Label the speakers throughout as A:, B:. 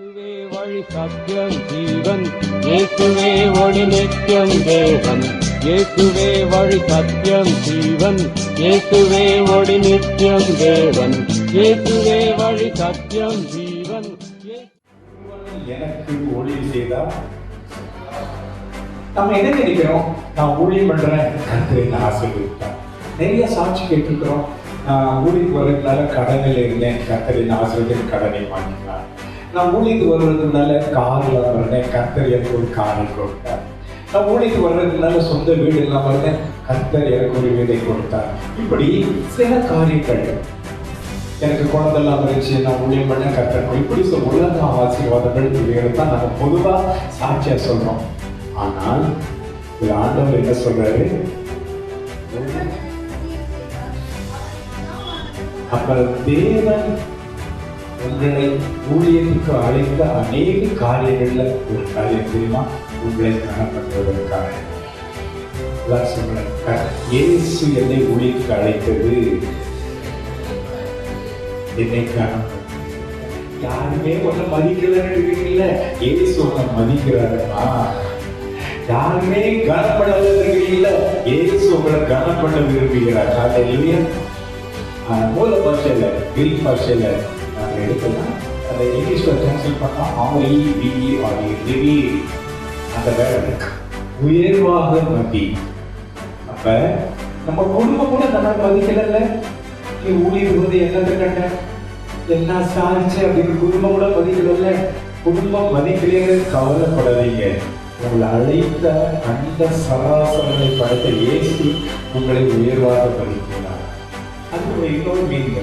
A: இயேசுவே வழி சத்தியம் ஜீவன். இயேசுவே ஒளி நித்தியம் தேவன். இயேசுவே வழி சத்தியம் ஜீவன். இயேசுவே ஒளி நித்தியம் தேவன். இயேசுவே வழி சத்தியம் ஜீவன்.
B: எனக்கு ஊழியம் செய்தா நம்ம என்ன நினைக்கிறோம்? நான் ஊழியம் பண்றேன் நான் ஆசீர்வதித்தார். நிறைய சாட்சி கேட்டிருக்கிறோம். நான் ஊழியத்துக்கு வர்றதுனால கடனில் இருந்தேன். கர்த்தரின் ஆசீர்வதின் கடனை வாங்கினார். நான் ஊழியத்துக்கு வர்றதுனால கார்ல வர்றேன் கர்த்தர் எனக்கு ஒரு காரை கொடுத்தார். நான் ஊழியத்துக்கு வர்றதுனால சொந்த வீடு இல்லாம இருந்தேன் கர்த்தர் எனக்கு ஒரு வீடை கொடுத்தார். இப்படி சில காரியங்கள் எனக்கு குழந்தைலாம் இருந்துச்சு நான் ஊழியம் பண்ண கற்றுக்கணும் இப்படி சொல்ல உலக ஆசீர்வாதங்கள் இவைகளை தான் நம்ம பொதுவாக சாட்சியா சொல்றோம். ஆனால் இது ஆண்டவர் என்ன சொல்றாரு? அப்ப தேவன் உங்களை ஊழியத்துக்கு அழைத்த அநேக காரியங்களில் ஒரு காரியம் தெரியுமா? உங்களை கனப்படுத்துவதற்காக சொல்றேன் இயேசு என்னை ஊழியத்துக்கு அழைத்தது. என்னை காணும் யாருமே உன்னை மதிக்கலன்னு இருக்கீங்கல்ல? ஏசு உன்னை மதிக்கிறாருமா? யாருமே கனப்படாத இருக்கீங்கல்ல? ஏசு உங்களை கனப்பட விரும்புகிறார். ஹalleluya மூல பாஷையில கிரீக் பாஷையில நாங்க எடுக்கலாம் அதை இங்கிலீஷ்ல டிரான்ஸ்லேட் பண்ணா ஆரி வி ஆரி ரிவி அந்த வேர்டு உயர்வாக மதி அப்ப நம்ம குடும்பம் கூட நம்ம மதிக்கலல்ல? நீ ஊழியர் போது என்னத்தை கண்ட என்ன சாதிச்சு அப்படின்னு குடும்பம் கூட மதிக்கலல்ல? குடும்பம் மதிக்கலையே கவலைப்படாதீங்க. உங்களை அழைத்த அந்த சராசரனை படைத்த ஏசி உங்களை உயர்வாக மதிக்கிறார் அது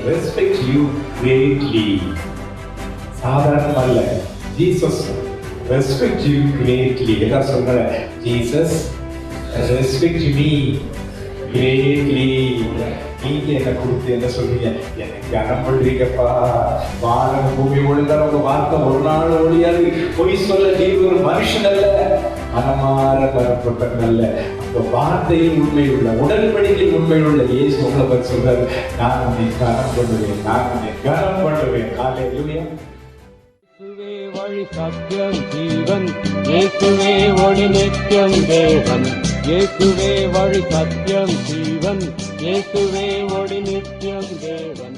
B: ரெஸ்பெக்ட் யூ கிரேட்லி சாதாரணம் அல்ல ஜீசஸ் ரெஸ்பெக்ட் யூ கிரேட்லி என்ன சொல்ற? ஜீசஸ் ரெஸ்பெக்ட் மீ கிரேட்லி நீங்க என்ன கொடுத்து என்ன சொல்றீங்க? எனக்கு கனம் பண்றீங்கப்பா வானம் பூமி ஒழுங்கா உங்க வார்த்தை ஒரு நாள் ஒழியாது. பொய் சொல்ல நீ ஒரு மனுஷன் அல்ல. மனமாற பெறப்பட்ட அல்ல வார்த்தையில் உண்மை உள்ள உடன்படிக்கையில் உண்மையுள்ள இயேசு உங்களை பற்றி சொல்றாரு. நான் உன்னை கனம் பண்ணுவேன் நான் உன்னை கனம் பண்ணுவேன். காலை
A: இல்லையா வழி சத்தியம் ஜீவன் இயேசுவே ஒளி நித்தியம் தேவன். இயேசுவே வழி சத்தியம் ஜீவன் இயேசுவே ஒளி நித்தியம் தேவன்.